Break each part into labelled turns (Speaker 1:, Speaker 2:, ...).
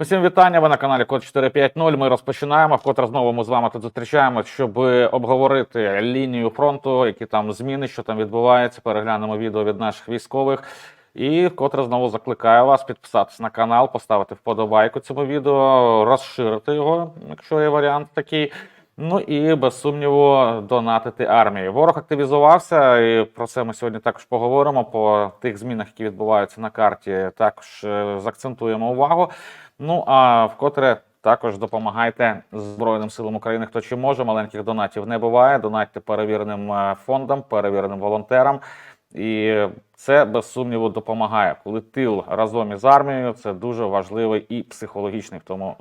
Speaker 1: Усім вітання. Ви на каналі Код 450. Ми розпочинаємо. Вкотре знову ми з вами тут зустрічаємося, щоб обговорити лінію фронту, які там зміни, що там відбувається. Переглянемо відео від наших військових. І вкотре знову закликаю вас підписатися на канал, поставити вподобайку цьому відео, розширити його, якщо є варіант такий. Ну і без сумніву донатити армії. Ворог активізувався, і про це ми сьогодні також поговоримо. По тих змінах, які відбуваються на карті, також е, заакцентуємо увагу. Ну а вкотре також допомагайте Збройним силам України. Хто чи може, маленьких донатів не буває. Донатьте перевіреним е, фондам, перевіреним волонтерам. І це без сумніву допомагає. Коли тил разом із армією, це дуже важливий і психологічний, в тому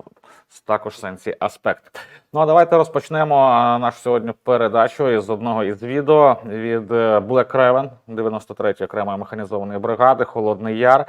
Speaker 1: також сенсі аспект. Ну а давайте розпочнемо нашу сьогодні передачу із одного із відео від е, Black Raven, 93-ї окремої механізованої бригади, Холодний Яр.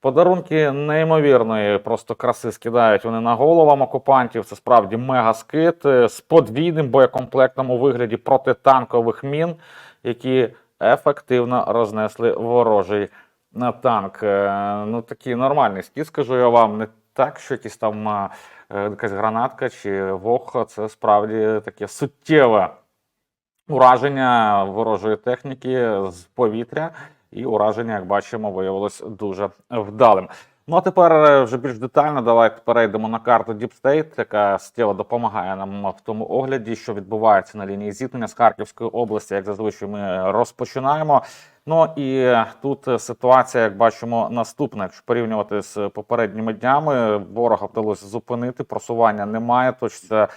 Speaker 1: Подарунки неймовірної просто краси скидають вони на головам окупантів. Це справді мега скид е, з подвійним боєкомплектом у вигляді протитанкових мін, які ефективно рознесли ворожий на танк. Е, Ну такий нормальний скид, скажу я вам, не так, що якісь там е, якась гранатка чи вог. Це справді таке суттєве ураження ворожої техніки з повітря. І ураження, як бачимо, виявилось дуже вдалим. Ну а тепер е, вже більш детально давайте перейдемо на карту Deep State, яка стіла допомагає нам в тому огляді, що відбувається на лінії зіткнення з Харківської області. Як зазвичай ми розпочинаємо. Ну і тут ситуація, як бачимо, наступна. Якщо порівнювати з попередніми днями, ворога вдалося зупинити, просування немає. Точно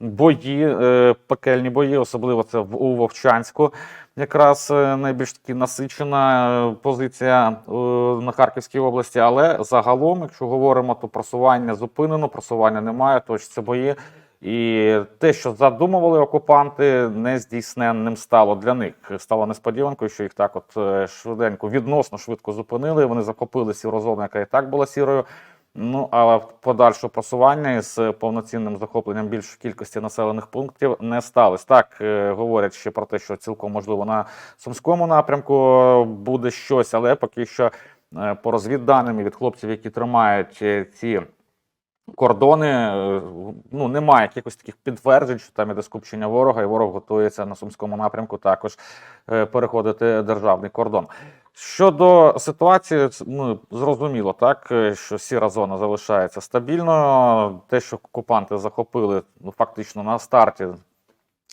Speaker 1: бої, е, пекельні бої, особливо це у Вовчанську. Якраз е, найбільш таки насичена е, позиція на Харківській області. Але загалом, якщо говоримо, то просування зупинено, просування немає, точаться бої. І те, що задумували окупанти, нездійсненним стало для них. Стало несподіванкою, що їх так, от швиденько, відносно швидко зупинили. Вони захопили сіру зону, яка і так була сірою. Ну але подальшого просування із повноцінним захопленням більшої кількості населених пунктів не сталося. Так е, говорять ще про те, що цілком можливо на сумському напрямку буде щось, але поки що е, по розвідданим від хлопців, які тримають е, ці. Кордони е, ну немає якихось таких підтверджень, що там іде скупчення ворога, і ворог готується на сумському напрямку також е, переходити державний кордон. Щодо ситуації, ну зрозуміло, так е, що сіра зона залишається стабільною. Те, що окупанти захопили, ну фактично на старті,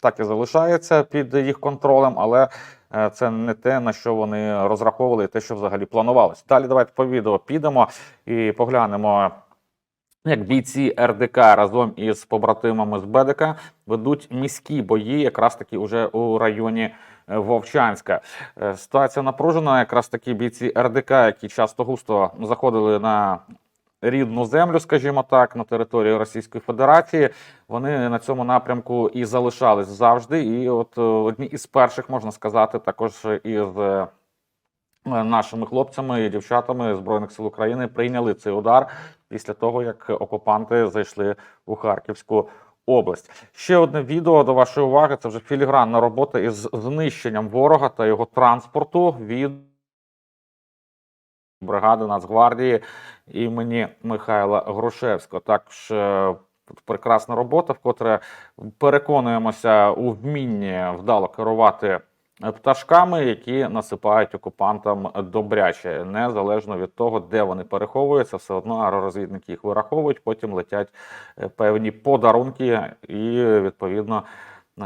Speaker 1: так і залишається під їх контролем, але це не те, на що вони розраховували, і те, що взагалі планувалось. Далі давайте по відео підемо і поглянемо. Як бійці РДК разом із побратимами з БДК ведуть міські бої, якраз таки уже у районі е, Вовчанська. Е, Ситуація напружена. Якраз такі бійці РДК, які часто густо заходили на рідну землю, скажімо так, на території Російської Федерації. Вони на цьому напрямку і залишались завжди. І от е, одні із перших можна сказати, також із. Нашими хлопцями і дівчатами Збройних сил України прийняли цей удар після того, як окупанти зайшли у Харківську область. Ще одне відео до вашої уваги. Це вже філігранна робота із знищенням ворога та його транспорту від бригади Нацгвардії імені Михайла Грушевського. Також е, прекрасна робота, вкотре переконуємося у вмінні вдало керувати пташками, які насипають окупантам добряче, незалежно від того, де вони переховуються, все одно аеророзвідники їх вираховують, потім летять е, певні подарунки, і відповідно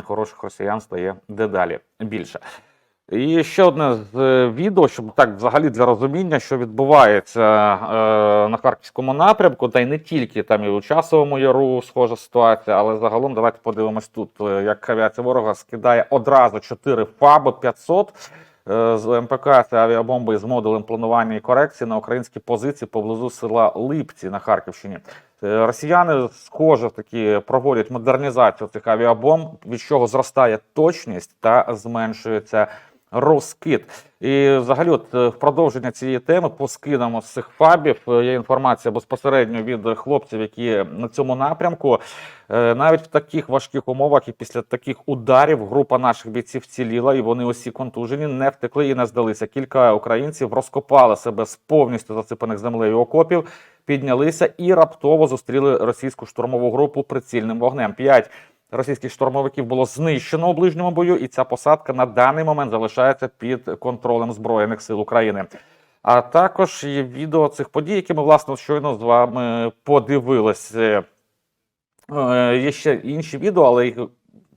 Speaker 1: хороших росіян стає дедалі більше. І ще одне з е, відео, щоб так взагалі для розуміння, що відбувається е, на харківському напрямку, та й не тільки там і у часовому яру схожа ситуація, але загалом давайте подивимось тут, е, як авіація ворога скидає одразу 4 ФАБи 500 е, з МПК це авіабомби з модулем планування і корекції на українські позиції поблизу села Липці на Харківщині. Росіяни схоже таки проводять модернізацію цих авіабомб, від чого зростає точність та зменшується розкид. І взагалі, от е, в продовження цієї теми по скидам з цих фабів е, є інформація безпосередньо від хлопців, які на цьому напрямку. Е, Навіть в таких важких умовах і після таких ударів група наших бійців вціліла, і вони усі контужені, не втекли і не здалися. Кілька українців розкопали себе з повністю засипаних землею окопів, піднялися і раптово зустріли російську штурмову групу прицільним вогнем. П'ять російських штурмовиків було знищено у ближньому бою, і ця посадка на даний момент залишається під контролем збройних сил України. А також є відео цих подій, які ми власне щойно з вами подивилися. Е, Є ще інші відео, але їх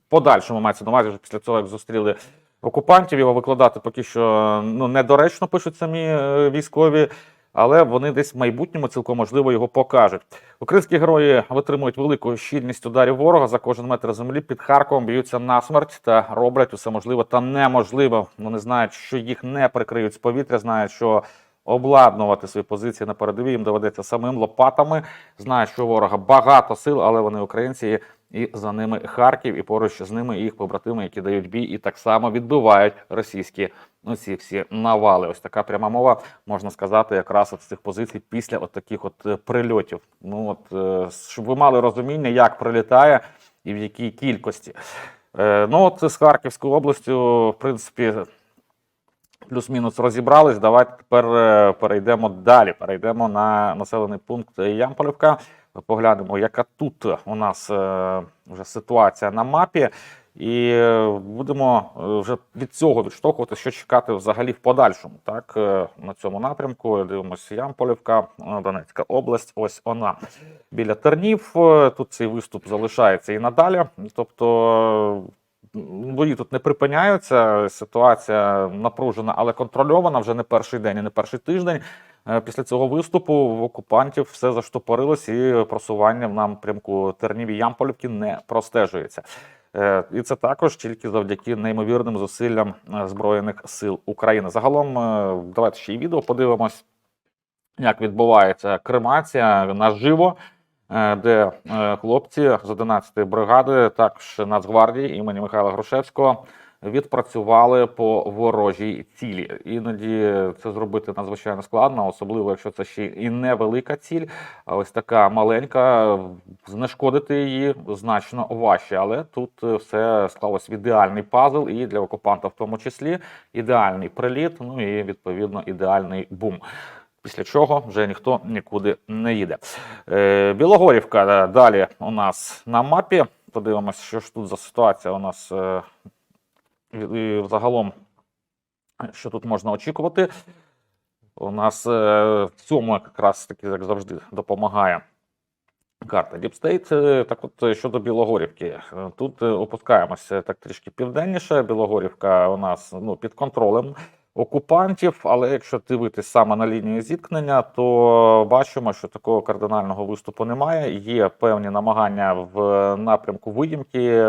Speaker 1: подальшому мається на увазі вже після цього, як зустріли окупантів. Його викладати поки що ну, недоречно пишуть самі е, військові, але вони десь в майбутньому цілком можливо його покажуть. Українські герої витримують велику щільність ударів ворога за кожен метр землі під Харковом, б'ються насмерть та роблять усе можливе та неможливе. Вони знають, що їх не прикриють з повітря, знають, що обладнувати свої позиції на передовій їм доведеться самим лопатами. Знають, що ворога багато сил, але вони українці. І за ними Харків, і поруч з ними їх побратими, які дають бій, і так само відбивають російські ну, ці всі навали. Ось така пряма мова можна сказати, якраз от з цих позицій після от таких от е, прильотів. Ну от е, щоб ви мали розуміння, як прилітає і в якій кількості. Е, Ну от з Харківською областю, в принципі, плюс-мінус розібрались. Давайте тепер перейдемо далі. Перейдемо на населений пункт Ямполівка. Поглянемо, яка тут у нас вже ситуація на мапі. І е, будемо е, вже від цього відштовхувати, що чекати взагалі в подальшому. Так, е, на цьому напрямку дивимося Ямполівка, Донецька область. Ось вона біля Тернів. Тут цей виступ залишається і надалі. Тобто бої тут не припиняються. Ситуація напружена, але контрольована вже не перший день і не перший тиждень. Після цього виступу в окупантів все заштопорилось, і просування в напрямку Тернів і Ямполівки не простежується. Е, І це також тільки завдяки неймовірним зусиллям е, Збройних сил України. Загалом, е, давайте ще й відео подивимось, як відбувається кремація наживо, де хлопці з 11-ї бригади, також Нацгвардії імені Михайла Грушевського, відпрацювали по ворожій цілі. Іноді це зробити надзвичайно складно, особливо якщо це ще і невелика ціль. А ось така маленька, знешкодити її значно важче. Але тут е, все склалось в ідеальний пазл, і для окупанта в тому числі ідеальний приліт, ну і відповідно ідеальний бум. Після чого вже ніхто нікуди не їде. Е, Білогорівка е, далі у нас на мапі. Подивимося, що ж тут за ситуація у нас і, загалом, що тут можна очікувати. У нас е, в цьому якраз таки, як завжди, допомагає карта Deep State. Е, Так от е, щодо Білогорівки, тут опускаємося так трішки південніше. Білогорівка у нас ну, під контролем окупантів, але якщо дивитись саме на лінію зіткнення, то бачимо, що такого кардинального виступу немає. Є певні намагання в напрямку виїмки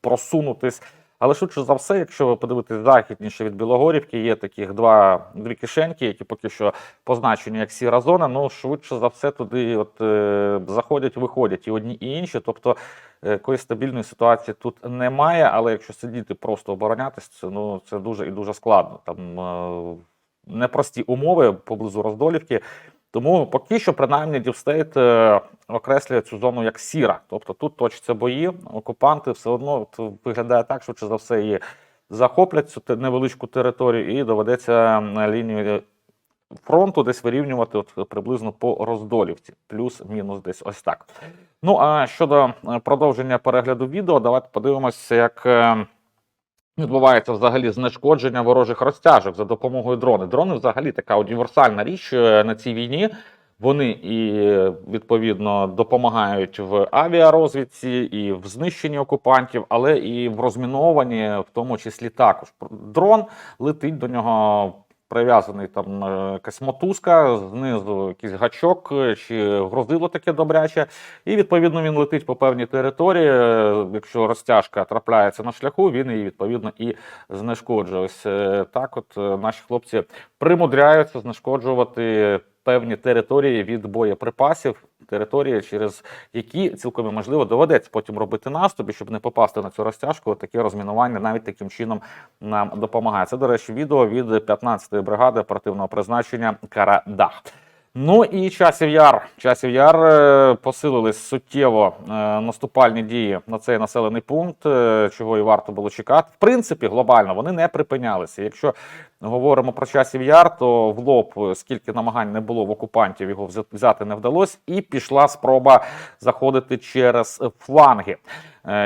Speaker 1: просунутись. Але швидше за все, якщо ви подивитесь західніше від Білогорівки, є таких два дві кишеньки, які поки що позначені як сіра зона. Ну швидше за все туди от е, заходять, виходять і одні, і інші. Тобто е, якоїсь стабільної ситуації тут немає. Але якщо сидіти просто оборонятись, це ну це дуже і дуже складно. Там е, непрості умови поблизу Роздолівки. Тому поки що, принаймні, Дівстейт е, окреслює цю зону як сіра. Тобто тут точаться бої, окупанти все одно виглядає так, що чи за все її захоплять цю невеличку територію, і доведеться лінію фронту десь вирівнювати от, приблизно по роздолівці, плюс-мінус десь ось так. Ну а щодо е, продовження перегляду відео, давайте подивимося, як. Відбувається взагалі знешкодження ворожих розтяжок за допомогою дрони. Дрони взагалі така універсальна річ е, на цій війні. Вони і відповідно допомагають в авіарозвідці, і в знищенні окупантів, але і в розмінованні, в тому числі також. Дрон летить до нього. Прив'язаний там е, якась мотузка, знизу якийсь гачок е, чи грозило таке добряче, і відповідно він летить по певній території. Е, Якщо розтяжка трапляється на шляху, він її відповідно і знешкоджує. Ось так, от наші хлопці примудряються знешкоджувати певні території від боєприпасів, території, через які цілком можливо доведеться потім робити наступ, щоб не попасти на цю розтяжку. Таке розмінування навіть таким чином нам допомагає. Це, до речі, відео від 15-ї бригади оперативного призначення Карадах. Ну і часів яр. Часів яр е, посилились суттєво е, наступальні дії на цей населений пункт, е, чого і варто було чекати. В принципі, глобально вони не припинялися. Якщо говоримо про часів яр, то в лоб, скільки намагань не було в окупантів, його взяти не вдалося, і пішла спроба заходити через фланги,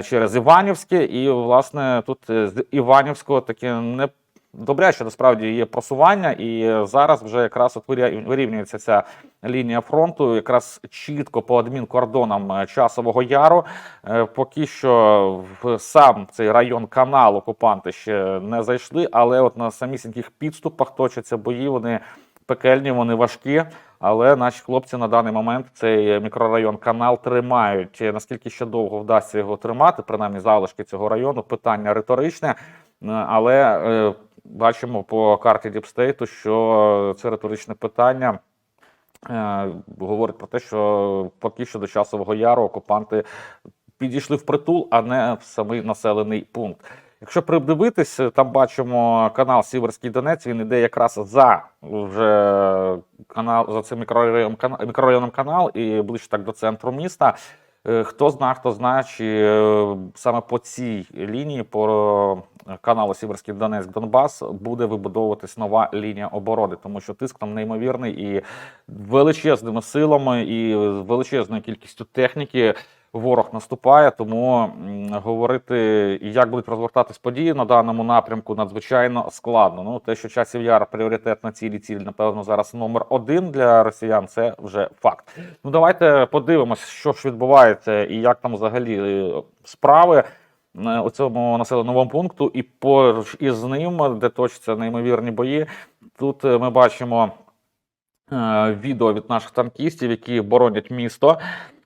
Speaker 1: через Іванівське. І, власне, тут з Іванівського таке не добряче насправді є просування, і зараз вже якраз от вирівнюється ця лінія фронту, якраз чітко по адмінкордонам е, часового яру. Е, Поки що в сам цей район канал окупанти ще не зайшли, але от на самісіньких підступах точаться бої. Вони пекельні, вони важкі. Але наші хлопці на даний момент цей мікрорайон канал тримають. Е, Наскільки ще довго вдасться його тримати, принаймні залишки цього району, питання риторичне. Але бачимо по карті Діпстейту, що це риторичне питання. е, Говорить про те, що поки що до часового яру окупанти підійшли в притул, а не в самий населений пункт. Якщо придивитись, там бачимо канал Сіверський Донець. Він іде якраз за вже канал за цим мікрорайоном, мікрорайоном канал і ближче так до центру міста. Е, Хто знає, хто знає, чи е, саме по цій лінії, по е, каналу Сіверський Донецьк Донбас, буде вибудовуватись нова лінія оборони, тому що тиск там неймовірний і величезними силами, і величезною кількістю техніки ворог наступає. Тому говорити, як будуть розгортатись події на даному напрямку, надзвичайно складно. Ну, те, що часів яр пріоритетна ціль і ціль, напевно, зараз номер один для росіян, це вже факт. Ну, давайте подивимось, що ж відбувається і як там взагалі е, справи. е, У цьому населеному пункту, і поруч із ним, де точаться неймовірні бої, тут е, ми бачимо е, відео від наших танкістів, які боронять місто.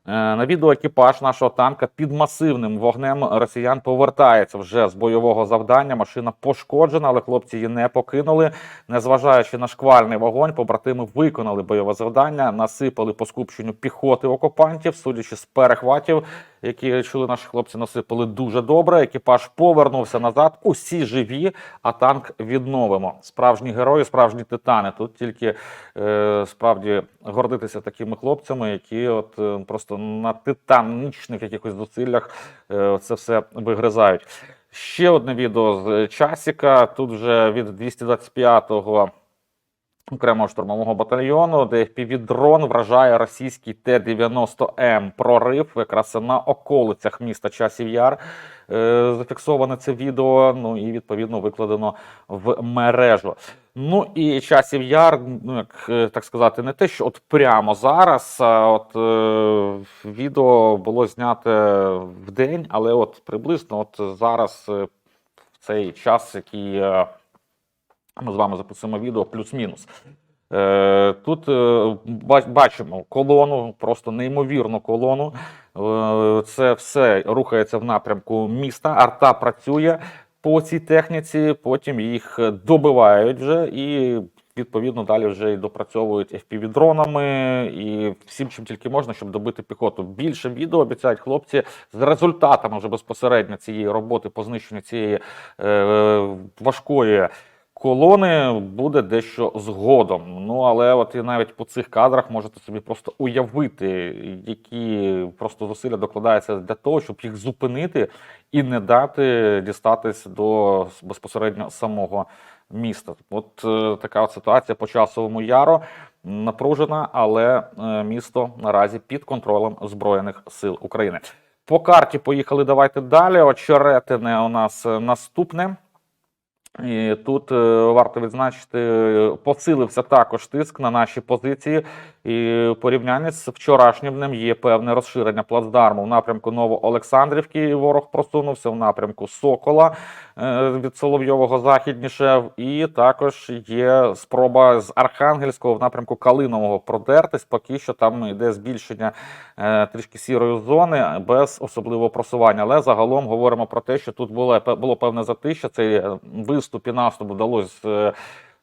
Speaker 1: Е, На відео екіпаж нашого танка під масивним вогнем росіян повертається вже з бойового завдання. Машина пошкоджена, але хлопці її не покинули. Незважаючи на шквальний вогонь, побратими виконали бойове завдання, насипали по скупченню піхоти окупантів, судячи з перехватів, які чули наші хлопці, насипали дуже добре. Екіпаж повернувся назад. Усі живі, а танк відновимо. Справжні герої, справжні титани. Тут тільки е, справді гордитися такими хлопцями, які от е, просто на титанічних якихось зусиллях е, це все вигризають. Ще одне відео з часіка. Тут вже від 225-го окремого штурмового батальйону, де FPV-дрон вражає російський Т-90М прорив якраз на околицях міста Часів Яр. Е, Зафіксоване це відео, ну і відповідно викладено в мережу. Ну і часів яр, ну як е, так сказати, не те, що от прямо зараз. От е, відео було зняте в день, але от приблизно от зараз, е, в цей час, який е, ми з вами записуємо відео, плюс-мінус. Е, Тут е, бачимо колону, просто неймовірну колону. Е, Це все рухається в напрямку міста. Арта працює по цій техніці, потім їх добивають вже і. Відповідно, далі вже і допрацьовують FPV-дронами і всім, чим тільки можна, щоб добити піхоту. Більше відео обіцяють хлопці з результатами вже безпосередньо цієї роботи по знищенню цієї е, важкої колони буде дещо згодом. Ну але от і навіть по цих кадрах можете собі просто уявити, які просто зусилля докладаються для того, щоб їх зупинити і не дати дістатись до безпосередньо самого міста. От е, така от ситуація по часовому яру напружена, але е, місто наразі під контролем Збройних сил України. По карті поїхали. Давайте далі. Очеретине у нас е, наступне. І тут е, варто відзначити, е, посилився також тиск на наші позиції. І в порівнянні з вчорашнім днем є певне розширення плацдарму. В напрямку Новоолександрівки ворог просунувся, в напрямку Сокола е, від Соловйового західніше. І також є спроба з Архангельського в напрямку Калинового продертись. Поки що там йде збільшення е, трішки сірої зони без особливого просування. Але загалом говоримо про те, що тут було, було певне затища. Цей е, виступ і наступ вдалося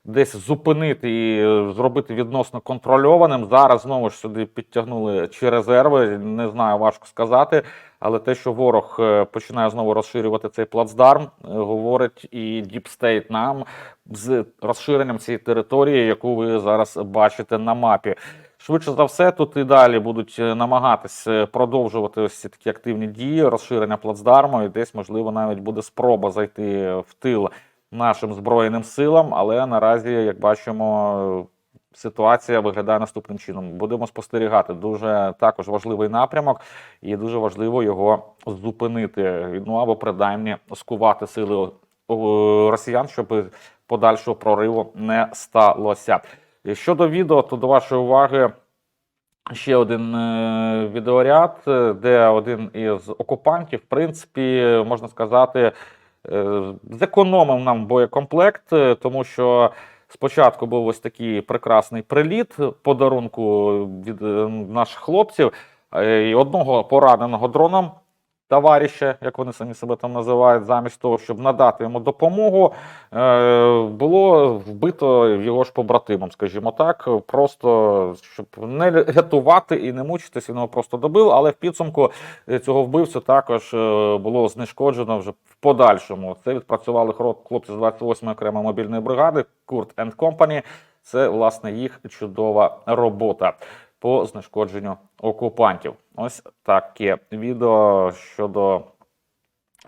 Speaker 1: десь зупинити і е, зробити відносно контрольованим. Зараз знову ж сюди підтягнули чи резерви. Не знаю, важко сказати. Але те, що ворог е, починає знову розширювати цей плацдарм, е, говорить і State нам з розширенням цієї території, яку ви зараз бачите на мапі. Швидше за все, тут і далі будуть намагатись е, продовжувати ось ці такі активні дії, розширення плацдарму, і десь, можливо, навіть буде спроба зайти в тил нашим збройним силам. Але наразі, як бачимо, ситуація виглядає наступним чином. Будемо спостерігати. Дуже також важливий напрямок, і дуже важливо його зупинити. Ну або принаймні скувати сили росіян, щоб подальшого прориву не сталося. Щодо відео, то до вашої уваги ще один е, відеоряд, е, де один із окупантів, в принципі, можна сказати, е, зекономив нам боєкомплект, е, тому що спочатку був ось такий прекрасний приліт подарунку від е, наших хлопців, е, і одного пораненого дроном. Товариша, як вони самі себе там називають, замість того, щоб надати йому допомогу, е, було вбито його ж побратимом, скажімо так, просто щоб не рятувати і не мучитись, він його просто добив. Але в підсумку е, цього вбивцю також е, було знешкоджено вже в подальшому. Це відпрацювали хлопці з 28-ї окремої мобільної бригади and Company. Це власне їх чудова робота по знешкодженню окупантів. Ось таке відео щодо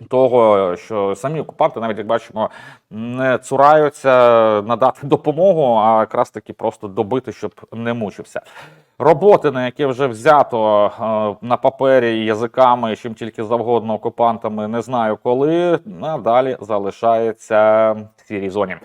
Speaker 1: того, що самі окупанти, навіть як бачимо, не цураються надати допомогу, а якраз таки просто добити, щоб не мучився. Роботи, на які вже взято е, на папері язиками, чим тільки завгодно окупантами, не знаю коли, а далі залишається в сірій зоні.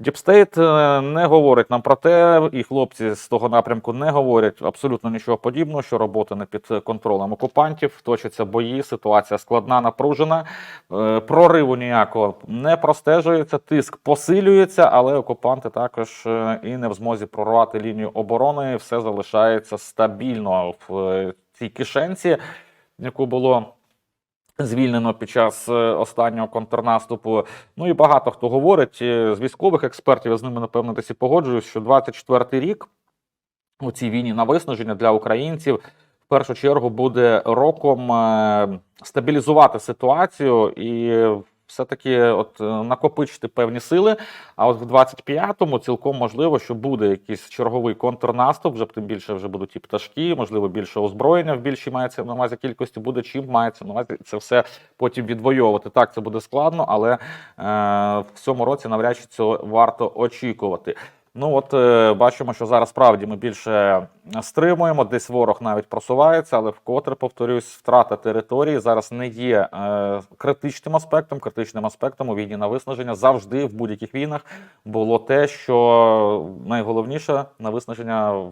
Speaker 1: Діпстейт не говорить нам про те, і хлопці з того напрямку не говорять абсолютно нічого подібного, що робота не під контролем окупантів, точаться бої, ситуація складна, напружена, е, прориву ніякого не простежується, тиск посилюється, але окупанти також е, і не в змозі прорвати лінію оборони. Все залишається стабільно в е, цій кишенці, яку було звільнено під час е, останнього контрнаступу. Ну і багато хто говорить е, з військових експертів, я з ними напевно десь і погоджуюсь, що 24-й рік у цій війні на виснаження для українців в першу чергу буде роком е, стабілізувати ситуацію і все-таки от е, накопичити певні сили. А от в 25-му цілком можливо, що буде якийсь черговий контрнаступ, вже тим більше вже будуть і пташки, можливо, більше озброєння в більшій мається на увазі кількості буде, чим мається на увазі це все потім відвоювати. Так, це буде складно, але е, в цьому році навряд чи цього варто очікувати. Ну от е, бачимо, що зараз справді ми більше стримуємо, десь ворог навіть просувається, але вкотре повторюсь, втрата території зараз не є е, критичним аспектом. Критичним аспектом у війні на виснаження завжди в будь-яких війнах було те, що найголовніше на виснаження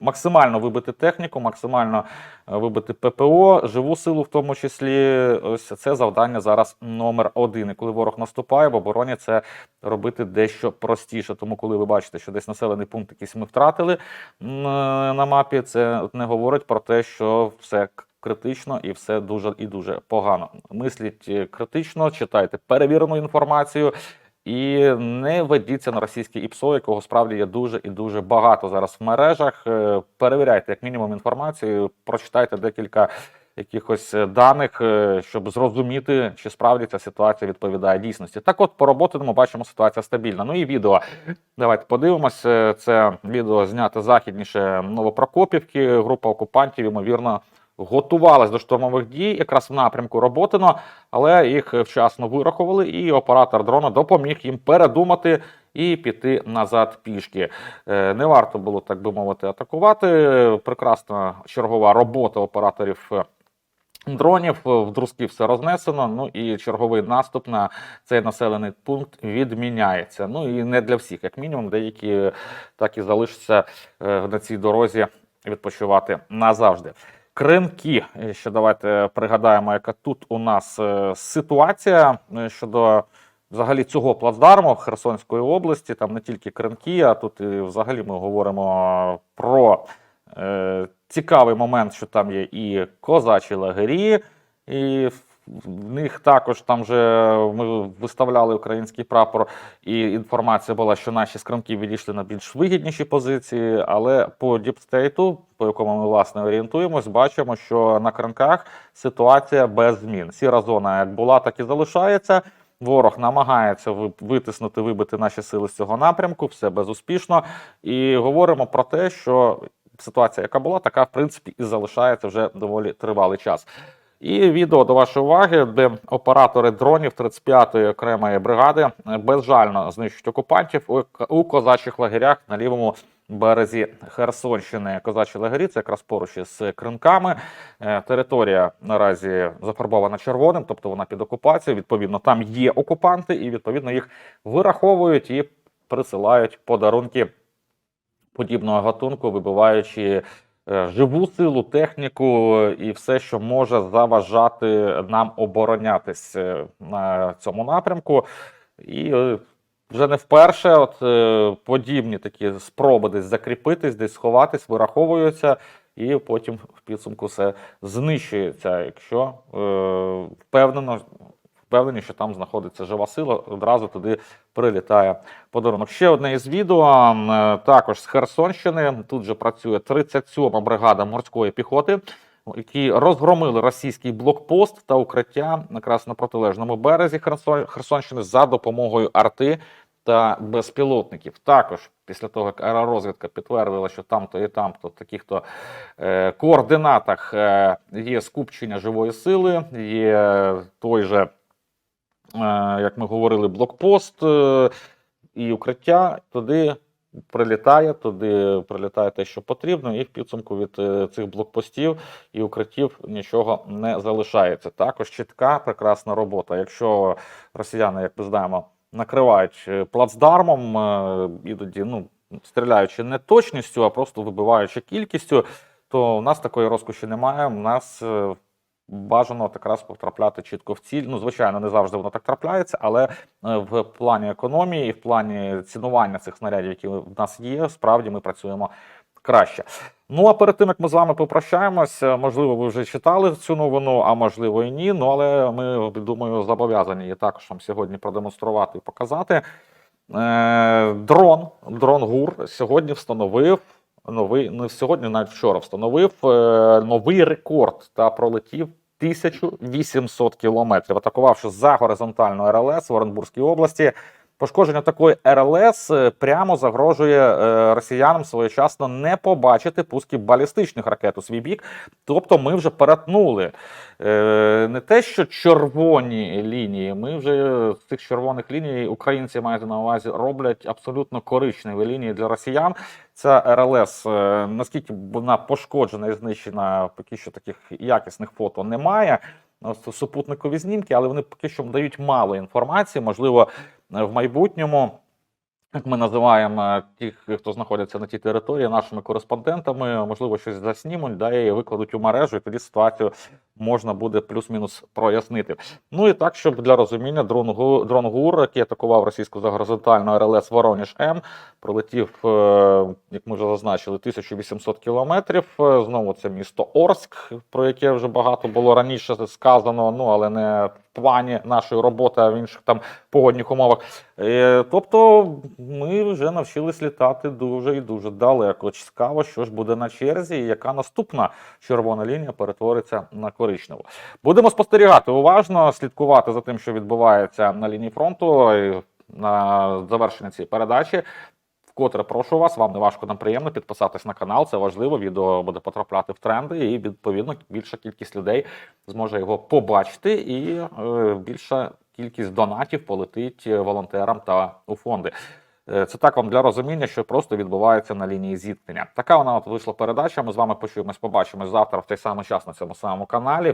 Speaker 1: максимально вибити техніку, максимально е, вибити ППО, живу силу в тому числі. Ось це завдання зараз номер один. І коли ворог наступає в обороні, це робити дещо простіше. Тому, коли ви бачите, що десь населений пункт якийсь ми втратили е, на мапі, це не говорить про те, що все критично і все дуже і дуже погано. Мисліть е, критично, читайте перевірену інформацію. І не ведіться на російське ІПСО, якого справді є дуже і дуже багато зараз в мережах. Е, Перевіряйте як мінімум інформацію, прочитайте декілька якихось е, даних, е, щоб зрозуміти, чи справді ця ситуація відповідає дійсності. Так, от по роботиному бачимо, ситуація стабільна. Ну і відео. Давайте подивимось. Е, Це відео знято західніше Новопрокопівки. Група окупантів, ймовірно, готувалась до штурмових дій, якраз в напрямку Роботино, але їх вчасно вирахували, і оператор дрона допоміг їм передумати і піти назад пішки. Не варто було, так би мовити, атакувати. Прекрасна чергова робота операторів. Е, Дронів в друзки все рознесено. Ну і черговий наступ на цей населений пункт відміняється. Ну і не для всіх, як мінімум, деякі так і залишаться е, на цій дорозі відпочивати назавжди. Кримки. Е, Ще давайте пригадаємо, яка тут у нас е, ситуація е, щодо взагалі цього плацдарму Херсонської області. Там не тільки Кримки, а тут і взагалі ми говоримо про е, цікавий момент, що там є і козачі лагері, і в них також там же ми виставляли український прапор, і інформація була, що наші скрамки відійшли на більш вигідніші позиції. Але по діпстейту, по якому ми власне орієнтуємось, бачимо, що на кранках ситуація без змін. Сіра зона як була, так і залишається. Ворог намагається витиснути, вибити наші сили з цього напрямку, все безуспішно. І говоримо про те, що ситуація, яка була, така в принципі і залишається вже доволі тривалий час. І відео до вашої уваги, де оператори дронів 35-ї окремої бригади безжально знищують окупантів у, у козачих лагерях на лівому березі Херсонщини. Козачі лагері це якраз поруч із кринками. Е, Територія наразі зафарбована червоним, тобто вона під окупацією. Відповідно, там є окупанти, і відповідно їх вираховують і присилають подарунки подібного гатунку, вибиваючи е, живу силу, техніку і все, що може заважати нам оборонятись е, на цьому напрямку. І е, вже не вперше от подібні такі спроби десь закріпитись, десь сховатись, вираховуються, і потім в підсумку все знищується, якщо е, впевнено. Впевнені, що там знаходиться жива сила, одразу туди прилітає подарунок. Ще одне із відео е, також з Херсонщини. Тут же працює 37-ма бригада морської піхоти, які розгромили російський блокпост та укриття якраз на протилежному березі Херсонщини за допомогою арти та безпілотників. Також після того, як аеророзвідка підтвердила, що там-то і там-то таких-то е, координатах е, є скупчення живої сили, є той же, як ми говорили, блокпост е, і укриття, туди прилітає, туди прилітає те, що потрібно, і в підсумку від е, цих блокпостів і укриттів нічого не залишається. Також чітка, прекрасна робота. Якщо росіяни, як ми знаємо, накривають е, плацдармом, е, іноді ну, стріляючи не точністю, а просто вибиваючи кількістю, то у нас такої розкоші немає. У нас бажано якраз потрапляти чітко в ціль. Ну, звичайно, не завжди воно так трапляється, але е, в плані економії в плані цінування цих снарядів, які в нас є, справді ми працюємо краще. Ну а перед тим як ми з вами попрощаємось, е, можливо, ви вже читали цю новину, а можливо і ні. Ну але ми думаю, зобов'язані її також вам сьогодні продемонструвати і показати. Е, дрон, дрон ГУР сьогодні встановив новий, не сьогодні, навіть вчора встановив е, новий рекорд та пролетів 1800 кілометрів, атакувавши за горизонтальну РЛС в Оренбурзькій області. Пошкодження такої РЛС е, прямо загрожує е, росіянам своєчасно не побачити пуски балістичних ракет у свій бік. Тобто ми вже перетнули не те, що червоні лінії. Ми вже з цих червоних ліній українці мають на увазі роблять абсолютно коричневі лінії для росіян. Ця РЛС, е, наскільки вона пошкоджена і знищена, поки що таких якісних фото немає. Ось супутникові знімки, але вони поки що дають мало інформації. Можливо, в майбутньому, як ми називаємо е, тих, хто знаходиться на тій території, нашими кореспондентами, можливо, щось заснімуть, да, і викладуть у мережу, і тоді ситуацію можна буде плюс-мінус прояснити. Ну і так, щоб для розуміння, дрон, дрон ГУР, який атакував російську загоризонтальну РЛС Вороніж М, пролетів, е, як ми вже зазначили, 1800 кілометрів. Е, Знову це місто Орськ, про яке вже багато було раніше сказано, ну але не в плані нашої роботи, а в інших там погодних умовах. Тобто ми вже навчились літати дуже і дуже далеко. Цікаво, що ж буде на черзі, і яка наступна червона лінія перетвориться на коричневу. Будемо спостерігати уважно, слідкувати за тим, що відбувається на лінії фронту. І на завершення цієї передачі. Вкотре прошу вас, вам не важко нам приємно підписатись на канал. Це важливо. Відео буде потрапляти в тренди, і відповідно більша кількість людей зможе його побачити, і е, більша кількість донатів полетить волонтерам та у фонди. Е, Це так вам для розуміння, що просто відбувається на лінії зіткнення. Така вона от вийшла передача. Ми з вами почуємось, побачимось завтра в той самий час на цьому самому каналі.